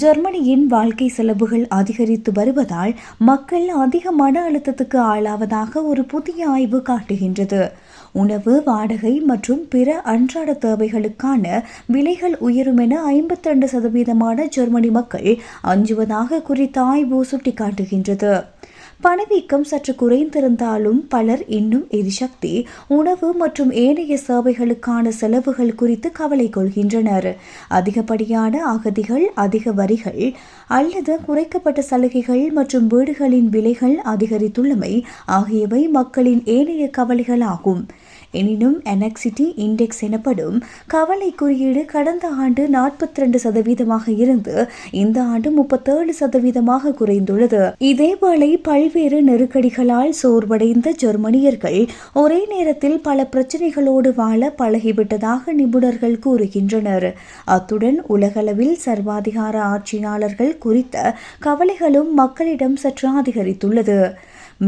ஜெர்மனியின் வாழ்க்கை செலவுகள் அதிகரித்து வருவதால் மக்கள் அதிக மன அழுத்தத்துக்கு ஆளாவதாக ஒரு புதிய ஆய்வு காட்டுகின்றது. உணவு வாடகை மற்றும் பிற அன்றாட தேவைகளுக்கான விலைகள் உயரும் என ஐம்பத்தி ரெண்டு சதவீதமான ஜெர்மனி மக்கள் அஞ்சுவதாக குறித்த ஆய்வு சுட்டிக்காட்டுகின்றது. பணவீக்கம் சற்று குறைந்திருந்தாலும் பலர் இன்னும் எரிசக்தி உணவு மற்றும் ஏனைய சேவைகளுக்கான செலவுகள் குறித்து கவலை கொள்கின்றனர். அதிகப்படியான அகதிகள் அதிக வரிகள் அல்லது குறைக்கப்பட்ட சலுகைகள் மற்றும் வீடுகளின் விலைகள் அதிகரித்துள்ளமை ஆகியவை மக்களின் ஏனைய கவலைகளாகும். எனினும் எனக்சிட்டி இண்டெக்ஸ் எனப்படும் கவலை குறியீடு கடந்த ஆண்டு நாற்பத்தி ரெண்டு சதவீதமாக இருந்து இந்த ஆண்டு முப்பத்தேழு சதவீதமாக குறைந்துள்ளது. இதேவேளை பல்வேறு நெருக்கடிகளால் சோர்வடைந்த ஜெர்மனியர்கள் ஒரே நேரத்தில் பல பிரச்சனைகளோடு வாழ பழகிவிட்டதாக நிபுணர்கள் கூறுகின்றனர். அத்துடன் உலகளவில் சர்வாதிகார ஆட்சியாளர்கள் குறித்த கவலைகளும் மக்களிடம் சற்று அதிகரித்துள்ளது.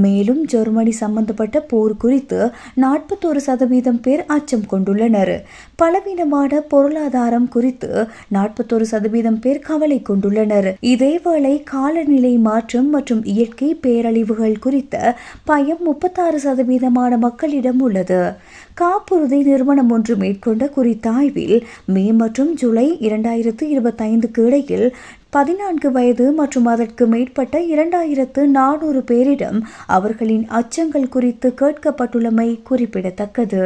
மேலும் ஜெர்மனி சம்பந்தப்பட்ட போர் குறித்து நாற்பத்தோரு சதவீதம் பேர் அச்சம் கொண்டுள்ளனர். பலவீனமான பொருளாதாரம் குறித்து நாற்பத்தோரு சதவீதம் பேர் கவலை கொண்டுள்ளனர். இதேவேளை காலநிலை மாற்றம் மற்றும் இயற்கை பேரழிவுகள் குறித்த பயம் முப்பத்தாறு சதவீதமான மக்களிடம் உள்ளது. காப்புறுதி நிறுவனம் ஒன்று மேற்கொண்ட குறித்த ஆய்வில் மே மற்றும் ஜூலை இரண்டாயிரத்து இருபத்தைந்துக்கு இடையில் பதினான்கு வயது மற்றும் அதற்கு மேற்பட்ட இரண்டாயிரத்து நானூறு பேரிடம் அவர்களின் அச்சங்கள் குறித்து கேட்கப்பட்டுள்ளமை குறிப்பிடத்தக்கது.